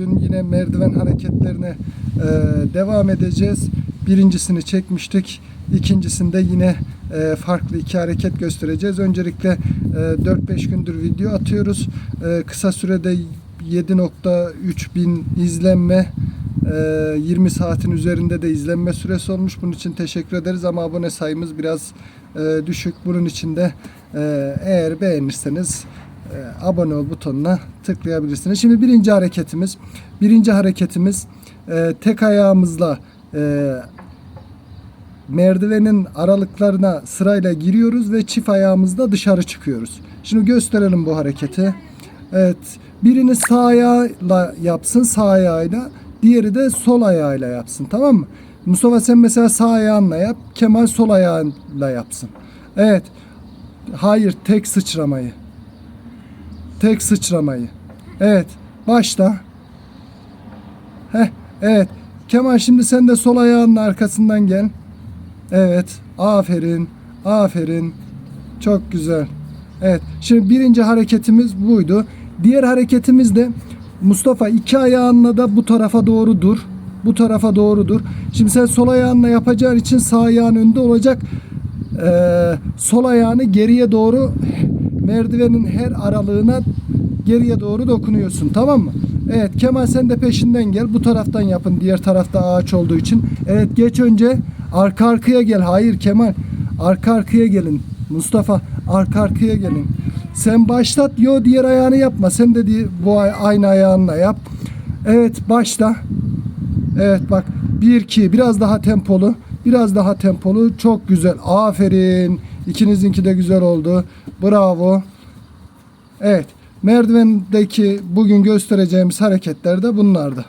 Bugün yine merdiven hareketlerine e, devam edeceğiz. Birincisini çekmiştik. İkincisinde yine e, farklı iki hareket göstereceğiz. Öncelikle e, 4-5 gündür video atıyoruz. E, kısa sürede 7.3 bin izlenme, e, 20 saatin üzerinde de izlenme süresi olmuş. Bunun için teşekkür ederiz ama abone sayımız biraz e, düşük. Bunun için de e, eğer beğenirseniz e, abone ol butonuna tıklayabilirsiniz. Şimdi birinci hareketimiz, birinci hareketimiz e, tek ayağımızla e, merdivenin aralıklarına sırayla giriyoruz ve çift ayağımızla dışarı çıkıyoruz. Şimdi gösterelim bu hareketi. Evet, birini sağ ayağıyla yapsın, sağ ayağıyla, diğeri de sol ayağıyla yapsın, tamam mı? Mustafa sen mesela sağ ayağınla yap, Kemal sol ayağıyla yapsın. Evet. Hayır, tek sıçramayı. Tek sıçramayı. Evet, başla. Heh, evet. Kemal şimdi sen de sol ayağının arkasından gel. Evet. Aferin. Aferin. Çok güzel. Evet. Şimdi birinci hareketimiz buydu. Diğer hareketimiz de Mustafa iki ayağınla da bu tarafa doğru dur. Bu tarafa doğru dur. Şimdi sen sol ayağınla yapacağın için sağ ayağın önde olacak. Ee, sol ayağını geriye doğru merdivenin her aralığına geriye doğru dokunuyorsun. Tamam mı? Evet Kemal sen de peşinden gel. Bu taraftan yapın. Diğer tarafta ağaç olduğu için. Evet geç önce arka arkaya gel. Hayır Kemal. Arka arkaya gelin. Mustafa arka arkaya gelin. Sen başlat. Yo diğer ayağını yapma. Sen de bu ay- aynı ayağınla yap. Evet başla. Evet bak 1 2 biraz daha tempolu. Biraz daha tempolu. Çok güzel. Aferin. İkinizinki de güzel oldu. Bravo. Evet. Merdivendeki bugün göstereceğimiz hareketler de bunlardı.